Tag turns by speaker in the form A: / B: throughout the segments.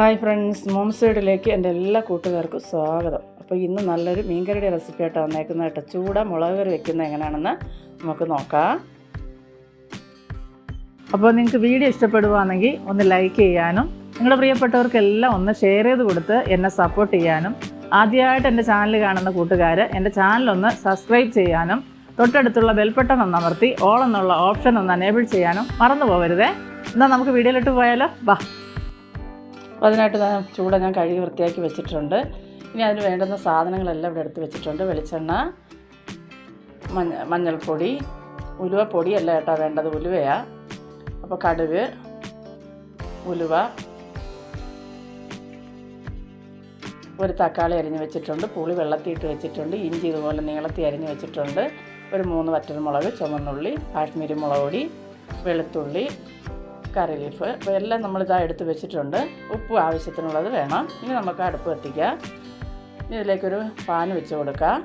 A: Hi friends moms സൈഡിലേക്ക് എന്റെ എല്ലാ കൂട്ടുകാർക്കും സ്വാഗതം. അപ്പോൾ ഇന്ന് നല്ലൊരു മീൻകറിയുടെ റെസിപ്പി ആയിട്ട് വന്നേക്കുന്നത് കേട്ടോ. ചൂട മുളക് കറി വെക്കുന്നത് എങ്ങനെയാണെന്ന് നമുക്ക് നോക്കാം. അപ്പോൾ നിങ്ങൾക്ക് വീഡിയോ ഇഷ്ടപ്പെടുവാണെങ്കിൽ ഒന്ന് ലൈക്ക് ചെയ്യാനും നിങ്ങളുടെ പ്രിയപ്പെട്ടവർക്കെല്ലാം ഒന്ന് ഷെയർ ചെയ്ത് കൊടുത്ത് എന്നെ സപ്പോർട്ട് ചെയ്യാനും ആദ്യമായിട്ട് എന്റെ ചാനൽ കാണുന്ന കൂട്ടുകാർ എന്റെ ചാനലൊന്ന് സബ്സ്ക്രൈബ് ചെയ്യാനും തൊട്ടടുത്തുള്ള ബെൽബട്ടൺ ഒന്ന് അമർത്തി ഓൾ എന്നുള്ള ഓപ്ഷൻ ഒന്ന് അനേബിൾ ചെയ്യാനും മറന്നു പോകരുതേ. എന്നാൽ നമുക്ക് വീഡിയോയിലിട്ട് പോയാലോ? വാ. അപ്പോൾ അതിനായിട്ട് ഞാൻ ചൂട ഞാൻ കഴുകി വൃത്തിയാക്കി വെച്ചിട്ടുണ്ട്. ഇനി അതിന് വേണ്ടുന്ന സാധനങ്ങളെല്ലാം ഇവിടെ എടുത്ത് വെച്ചിട്ടുണ്ട്. വെളിച്ചെണ്ണ മഞ്ഞ മഞ്ഞൾപ്പൊടി ഉലുവ അല്ല കേട്ടോ വേണ്ടത് ഉലുവയാണ് അപ്പോൾ കടുക് ഉലുവ ഒരു തക്കാളി അരിഞ്ഞ് വെച്ചിട്ടുണ്ട്. പുളി വെള്ളത്തിയിട്ട് വെച്ചിട്ടുണ്ട്. ഇഞ്ചി ഇതുപോലെ നീളത്തി അരിഞ്ഞ് വെച്ചിട്ടുണ്ട്. ഒരു മൂന്ന് വറ്റൽമുളക് ചുമന്നുള്ളി കാശ്മീരി മുളക് പൊടി വെളുത്തുള്ളി കറി ലീഫ് അപ്പോൾ എല്ലാം നമ്മളിതാ എടുത്ത് വെച്ചിട്ടുണ്ട്. ഉപ്പ് ആവശ്യത്തിനുള്ളത് വേണം. ഇനി നമുക്ക് അടുപ്പ് കത്തിക്കാം. ഇതിലേക്കൊരു പാൻ വെച്ച് കൊടുക്കാം.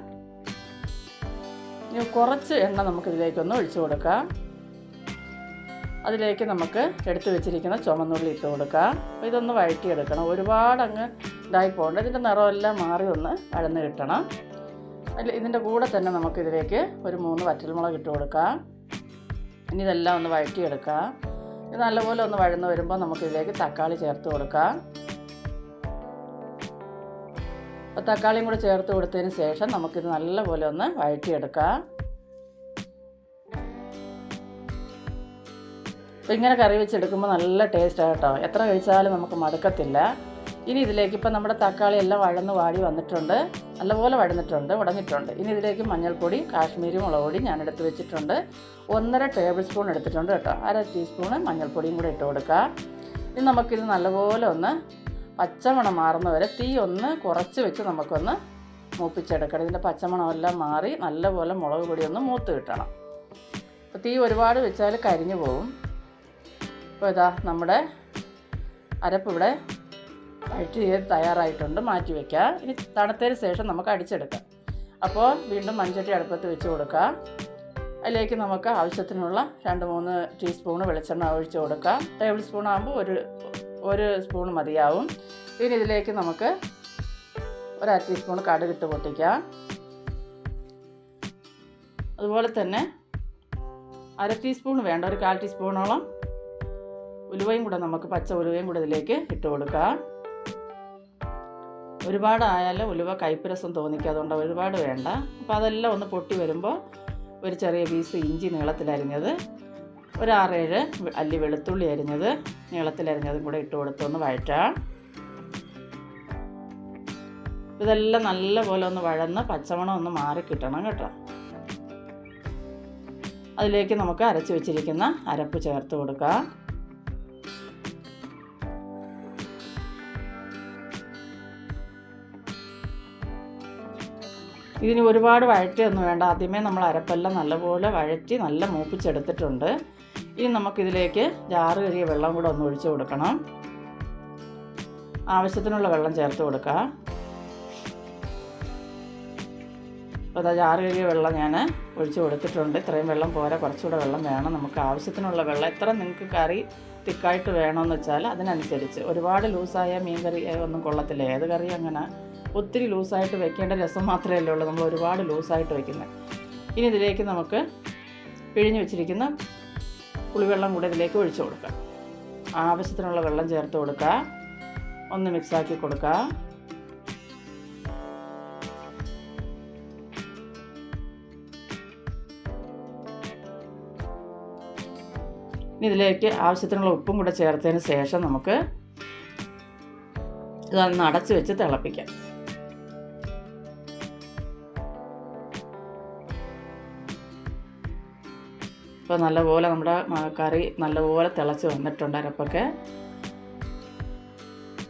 A: ഇനി കുറച്ച് എണ്ണ നമുക്ക് ഇതിലേക്കൊന്ന് ഒഴിച്ചു കൊടുക്കാം. അതിലേക്ക് നമുക്ക് എടുത്തു വെച്ചിരിക്കുന്ന ചുമന്നുള്ളി ഇട്ട് കൊടുക്കാം. അപ്പോൾ ഇതൊന്ന് വഴറ്റിയെടുക്കണം. ഒരുപാട് അങ്ങ് ഇതായി പോകണ്ട. ഇതിന്റെ നിറമെല്ലാം മാറി ഒന്ന് അഴന്ന് കിട്ടണം. അതിൽ ഇതിന്റെ കൂടെ തന്നെ നമുക്കിതിലേക്ക് ഒരു മൂന്ന് വറ്റൽമുളക് ഇട്ട് കൊടുക്കാം. ഇനി ഇതെല്ലാം ഒന്ന് വഴറ്റിയെടുക്കാം. ഇത് നല്ലപോലെ ഒന്ന് വഴന്ന് വരുമ്പോൾ നമുക്ക് ഇതിലേക്ക് തക്കാളി ചേർത്ത് കൊടുക്കാം. അപ്പോൾ തക്കാളിയും കൂടെ ചേർത്ത് കൊടുത്തതിന് ശേഷം നമുക്കിത് നല്ലപോലെ ഒന്ന് വഴറ്റിയെടുക്കാം. അപ്പോൾ ഇങ്ങനെ കറി വെച്ചെടുക്കുമ്പോൾ നല്ല ടേസ്റ്റാണ് കേട്ടോ. എത്ര കഴിച്ചാലും നമുക്ക് മടുക്കത്തില്ല. ഇനി ഇതിലേക്ക് ഇപ്പം നമ്മുടെ തക്കാളി എല്ലാം വഴന്ന് വാടി വന്നിട്ടുണ്ട്. നല്ലപോലെ വഴന്നിട്ടുണ്ട് ഉടഞ്ഞിട്ടുണ്ട്. ഇനി ഇതിലേക്ക് മഞ്ഞൾപ്പൊടി കാശ്മീരി മുളക് പൊടി ഞാൻ എടുത്ത് വെച്ചിട്ടുണ്ട്. ഒന്നര ടേബിൾ സ്പൂൺ എടുത്തിട്ടുണ്ട് കേട്ടോ. അര ടീസ്പൂൺ മഞ്ഞൾപ്പൊടിയും കൂടെ ഇട്ട് കൊടുക്കുക ഇനി നമുക്കിത് നല്ലപോലെ ഒന്ന് പച്ചമണം മാറുന്ന വരെ തീ ഒന്ന് കുറച്ച് വെച്ച് നമുക്കൊന്ന് മൂപ്പിച്ചെടുക്കണം. ഇതിന്റെ പച്ചമണമെല്ലാം മാറി നല്ലപോലെ മുളക് പൊടി ഒന്ന് മൂത്ത് കിട്ടണം. അപ്പോൾ തീ ഒരുപാട് വെച്ചാൽ കരിഞ്ഞു പോകും അപ്പോൾ ഇതാ നമ്മുടെ അരപ്പ് ഇവിടെ വഴറ്റി ചെയ്ത് തയ്യാറായിട്ടുണ്ട് മാറ്റി വയ്ക്കുക ഇനി തണുത്തതിന് ശേഷം നമുക്ക് അടിച്ചെടുക്കാം. അപ്പോൾ വീണ്ടും മൺചട്ടി അടുപ്പത്ത് വെച്ച് കൊടുക്കുക അതിലേക്ക് നമുക്ക് ആവശ്യത്തിനുള്ള രണ്ട് മൂന്ന് ടീസ്പൂണ് വെളിച്ചെണ്ണ ഒഴിച്ച് കൊടുക്കാം. ടേബിൾ സ്പൂൺ ആകുമ്പോൾ ഒരു ഒരു സ്പൂൺ മതിയാവും. ഇനി ഇതിലേക്ക് നമുക്ക് ഒരു അര ടീസ്പൂൺ കടുകിട്ട് പൊട്ടിക്കാം. അതുപോലെ തന്നെ അര ടീസ്പൂൺ വേണ്ട ഒരു കാൽ ടീസ്പൂണോളം ഉലുവയും കൂടെ നമുക്ക് പച്ച ഉലുവയും കൂടെ ഇതിലേക്ക് ഇട്ട് കൊടുക്കാം. ഒരുപാടായാൽ ഉലുവ കൈപ്പുരസം രസം തോന്നിക്കുക അതുകൊണ്ട് ഒരുപാട് വേണ്ട. അപ്പോൾ അതെല്ലാം ഒന്ന് പൊട്ടി വരുമ്പോൾ ഒരു ചെറിയ പീസ് ഇഞ്ചി നീളത്തിലരിഞ്ഞത് ഒരു ആറേഴ് അല്ലി വെളുത്തുള്ളി അരിഞ്ഞത് നീളത്തിലരിഞ്ഞതും കൂടെ ഇട്ട് കൊടുത്തൊന്ന് വഴറ്റാം. ഇതെല്ലാം നല്ലപോലെ ഒന്ന് വഴന്ന് പച്ചമണം ഒന്ന് മാറി കിട്ടണം കേട്ടോ. അതിലേക്ക് നമുക്ക് അരച്ച് വെച്ചിരിക്കുന്ന അരപ്പ് ചേർത്ത് കൊടുക്കാം. ഇതിന് ഒരുപാട് വഴറ്റിയൊന്നും വേണ്ട. ആദ്യമേ നമ്മൾ അരപ്പെല്ലാം നല്ലപോലെ വഴറ്റി നല്ല മൂപ്പിച്ചെടുത്തിട്ടുണ്ട്. ഇനി നമുക്കിതിലേക്ക് ജാറ് കഴിയ വെള്ളം കൂടെ ഒന്ന് ഒഴിച്ചു കൊടുക്കണം. ആവശ്യത്തിനുള്ള വെള്ളം ചേർത്ത് കൊടുക്കുക അപ്പോൾ അതാ ജാറ് കഴിയ വെള്ളം ഞാൻ ഒഴിച്ചു കൊടുത്തിട്ടുണ്ട്. ഇത്രയും വെള്ളം പോരാ. കുറച്ചുകൂടെ വെള്ളം വേണം. നമുക്ക് ആവശ്യത്തിനുള്ള വെള്ളം എത്ര നിങ്ങൾക്ക് കറി തിക്കായിട്ട് വേണമെന്ന് വെച്ചാൽ അതിനനുസരിച്ച്. ഒരുപാട് ലൂസായ മീൻ കറി ഒന്നും കൊള്ളത്തില്ല. ഏത് കറി അങ്ങനെ ഒത്തിരി ലൂസായിട്ട് വെക്കേണ്ട രസം മാത്രമേ ഉള്ളൂ. നമ്മൾ ഒരുപാട് ലൂസായിട്ട് വയ്ക്കുന്നത് ഇനി ഇതിലേക്ക് നമുക്ക് പിഴിഞ്ഞ് വെച്ചിരിക്കുന്ന പുളിവെള്ളം കൂടെ ഇതിലേക്ക് ഒഴിച്ചു കൊടുക്കാം. ആവശ്യത്തിനുള്ള വെള്ളം ചേർത്ത് കൊടുക്കുക. ഒന്ന് മിക്സാക്കി കൊടുക്കുക. ഇനി ഇതിലേക്ക് ആവശ്യത്തിനുള്ള ഉപ്പും കൂടെ ചേർത്തതിന് ശേഷം നമുക്ക് ഇതൊന്ന് അടച്ച് വെച്ച് തിളപ്പിക്കാം. ഇപ്പോൾ നല്ലപോലെ നമ്മുടെ കറി നല്ലപോലെ തിളച്ച് വന്നിട്ടുണ്ട് അരപ്പൊക്കെ.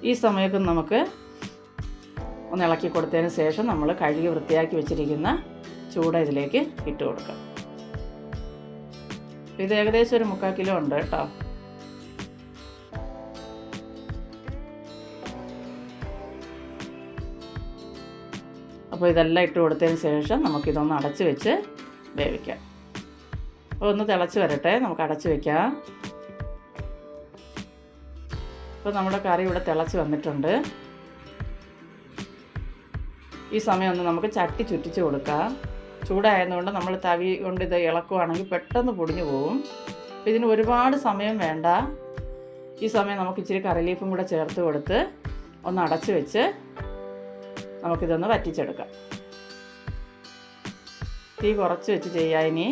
A: ഈ സമയത്ത് നമുക്ക് ഒന്ന് ഇളക്കി കൊടുത്തതിന് ശേഷം നമ്മൾ കഴുകി വൃത്തിയാക്കി വെച്ചിരിക്കുന്ന ചൂട ഇതിലേക്ക് ഇട്ട് കൊടുക്കാം. ഇത് ഏകദേശം ഒരു മുക്കാൽ കിലോ ഉണ്ട് കേട്ടോ. അപ്പോൾ ഇതെല്ലാം ഇട്ട് കൊടുത്തതിന് ശേഷം നമുക്കിതൊന്ന് അടച്ച് വെച്ച് വേവിക്കാം. അപ്പോൾ ഒന്ന് തിളച്ച് വരട്ടെ. നമുക്ക് അടച്ച് വയ്ക്കാം ഇപ്പോൾ നമ്മുടെ കറി ഇവിടെ തിളച്ച് വന്നിട്ടുണ്ട്. ഈ സമയം ഒന്ന് നമുക്ക് ചട്ടി ചുറ്റിച്ച് കൊടുക്കാം. ചൂടായതുകൊണ്ട് നമ്മൾ തവി കൊണ്ട് ഇത് ഇളക്കുവാണെങ്കിൽ പെട്ടെന്ന് പൊടിഞ്ഞു പോകും അപ്പോൾ ഇതിന് ഒരുപാട് സമയം വേണ്ട. ഈ സമയം നമുക്ക് ഇച്ചിരി കറിലീഫും കൂടെ ചേർത്ത് കൊടുത്ത് ഒന്ന് അടച്ച് വെച്ച് നമുക്കിതൊന്ന് വറ്റിച്ചെടുക്കാം. തീ കുറച്ച് വെച്ച് ചെയ്യാം ഇനി.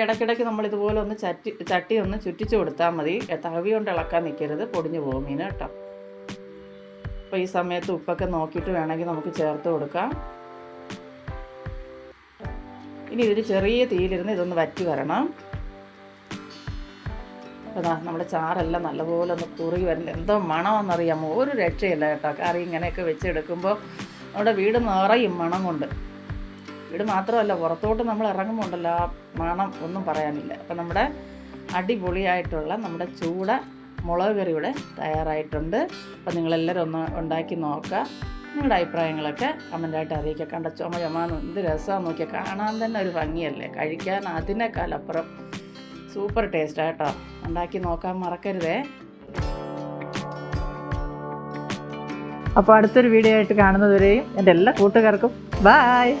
A: ഇടയ്ക്കിടയ്ക്ക് നമ്മൾ ഇതുപോലെ ഒന്ന് ചട്ടി ചട്ടി ഒന്ന് ചുറ്റിച്ച് കൊടുത്താൽ മതി. തവി കൊണ്ട് ഇളക്കാൻ നിൽക്കരുത് പൊടിഞ്ഞു പോകും മീൻ കേട്ടോ. അപ്പോൾ ഈ സമയത്ത് ഉപ്പൊക്കെ നോക്കിയിട്ട് വേണമെങ്കിൽ നമുക്ക് ചേർത്ത് കൊടുക്കാം. ഇനി ഇതിൽ ചെറിയ തീയിലിരുന്ന് ഇതൊന്ന് വറ്റി വരണം. അതാ നമ്മുടെ ചാറെല്ലാം നല്ലപോലെ ഒന്ന് കുറുകി വരുന്നത് എന്തോ മണമെന്നറിയാമോ ഒരു രക്ഷയില്ല കേട്ടോ. കറി ഇങ്ങനെയൊക്കെ വെച്ചെടുക്കുമ്പോൾ നമ്മുടെ വീട് നിറയും മണം കൊണ്ട്. വീട് മാത്രമല്ല പുറത്തോട്ട് നമ്മൾ ഇറങ്ങുമ്പോൾ ഉണ്ടല്ലോ ആ മണം ഒന്നും പറയാനില്ല. അപ്പം നമ്മുടെ അടിപൊളിയായിട്ടുള്ള നമ്മുടെ ചൂട മുളക് കറി ഇവിടെ തയ്യാറായിട്ടുണ്ട്. അപ്പം നിങ്ങളെല്ലാവരും ഒന്ന് ഉണ്ടാക്കി നോക്കുക. നിങ്ങളുടെ അഭിപ്രായങ്ങളൊക്കെ കമന്റായിട്ട് അറിയിക്കുക. കണ്ട ചുമ ചുമാന്ന് എന്ത് രസമാണെന്ന് നോക്കിയാൽ കാണാൻ തന്നെ ഒരു ഭംഗിയല്ലേ? കഴിക്കാൻ അതിനേക്കാളപ്പുറം സൂപ്പർ ടേസ്റ്റാണ് കേട്ടോ. ഉണ്ടാക്കി നോക്കാൻ മറക്കരുതേ. അപ്പോൾ അടുത്തൊരു വീഡിയോ ആയിട്ട് കാണുന്നതുവരെയും എന്റെ എല്ലാ കൂട്ടുകാർക്കും ബായ്